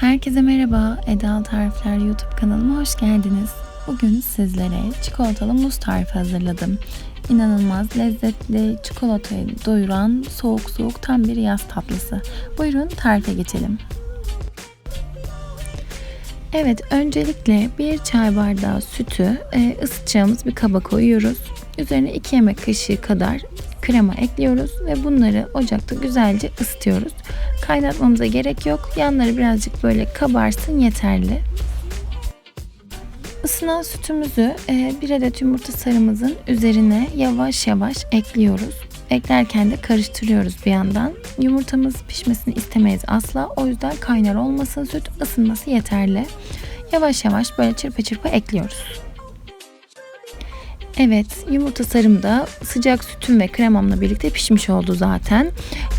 Herkese merhaba. Eda Tarifler YouTube kanalıma hoş geldiniz. Bugün sizlere çikolatalı muz tarifi hazırladım. İnanılmaz lezzetli, çikolatayı doyuran soğuk soğuk tam bir yaz tatlısı. Buyurun tarife geçelim. Evet, öncelikle bir çay bardağı sütü e, ısıtacağımız bir kaba koyuyoruz. Üzerine 2 yemek kaşığı kadar krema ekliyoruz ve bunları ocakta güzelce ısıtıyoruz. Kaynatmamıza gerek yok. Yanları birazcık böyle kabarsın yeterli. Isınan sütümüzü e, bir adet yumurta sarımızın üzerine yavaş yavaş ekliyoruz. Eklerken de karıştırıyoruz bir yandan. Yumurtamız pişmesini istemeyiz asla. O yüzden kaynar olmasın süt ısınması yeterli. Yavaş yavaş böyle çırpa çırpa ekliyoruz. Evet yumurta sarım da sıcak sütüm ve kremamla birlikte pişmiş oldu zaten.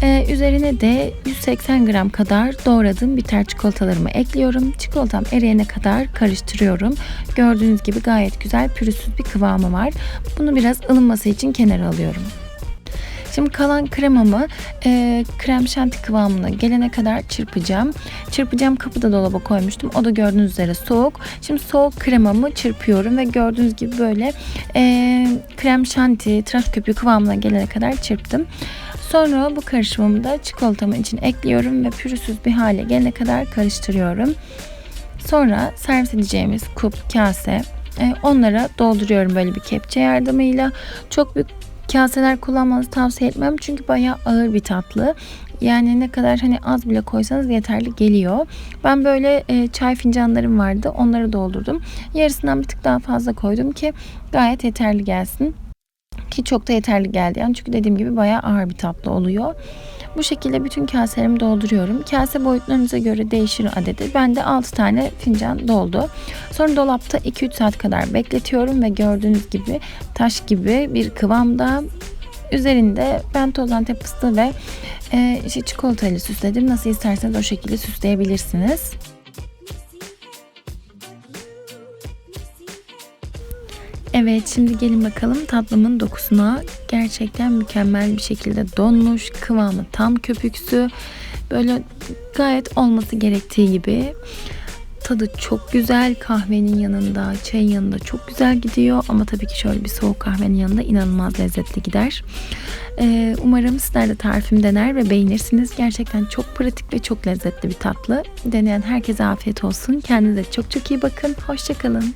Ee, üzerine de 180 gram kadar doğradığım bitter çikolatalarımı ekliyorum. Çikolatam eriyene kadar karıştırıyorum. Gördüğünüz gibi gayet güzel pürüzsüz bir kıvamı var. Bunu biraz ılınması için kenara alıyorum. Şimdi kalan kremamı e, krem şanti kıvamına gelene kadar çırpacağım. Çırpacağım kapı da dolaba koymuştum. O da gördüğünüz üzere soğuk. Şimdi soğuk kremamı çırpıyorum ve gördüğünüz gibi böyle e, krem şanti, tıraş köpüğü kıvamına gelene kadar çırptım. Sonra bu karışımımı da çikolatamın içine ekliyorum ve pürüzsüz bir hale gelene kadar karıştırıyorum. Sonra servis edeceğimiz kup, kase, e, onlara dolduruyorum böyle bir kepçe yardımıyla. Çok büyük kaseler kullanmanızı tavsiye etmem çünkü bayağı ağır bir tatlı. Yani ne kadar hani az bile koysanız yeterli geliyor. Ben böyle e, çay fincanlarım vardı. Onları doldurdum. Yarısından bir tık daha fazla koydum ki gayet yeterli gelsin. Ki çok da yeterli geldi yani çünkü dediğim gibi bayağı ağır bir tatlı oluyor. Bu şekilde bütün kaselerimi dolduruyorum. Kase boyutlarınıza göre değişir adedi. Ben de 6 tane fincan doldu. Sonra dolapta 2-3 saat kadar bekletiyorum ve gördüğünüz gibi taş gibi bir kıvamda Üzerinde ben toz antep fıstığı ve e, işte çikolatayla süsledim. Nasıl isterseniz o şekilde süsleyebilirsiniz. Evet şimdi gelin bakalım tatlımın dokusuna. Gerçekten mükemmel bir şekilde donmuş. Kıvamı tam köpüksü. Böyle gayet olması gerektiği gibi. Tadı çok güzel. Kahvenin yanında, çayın yanında çok güzel gidiyor. Ama tabii ki şöyle bir soğuk kahvenin yanında inanılmaz lezzetli gider. Ee, umarım sizler de tarifimi dener ve beğenirsiniz. Gerçekten çok pratik ve çok lezzetli bir tatlı. Deneyen herkese afiyet olsun. Kendinize çok çok iyi bakın. Hoşçakalın.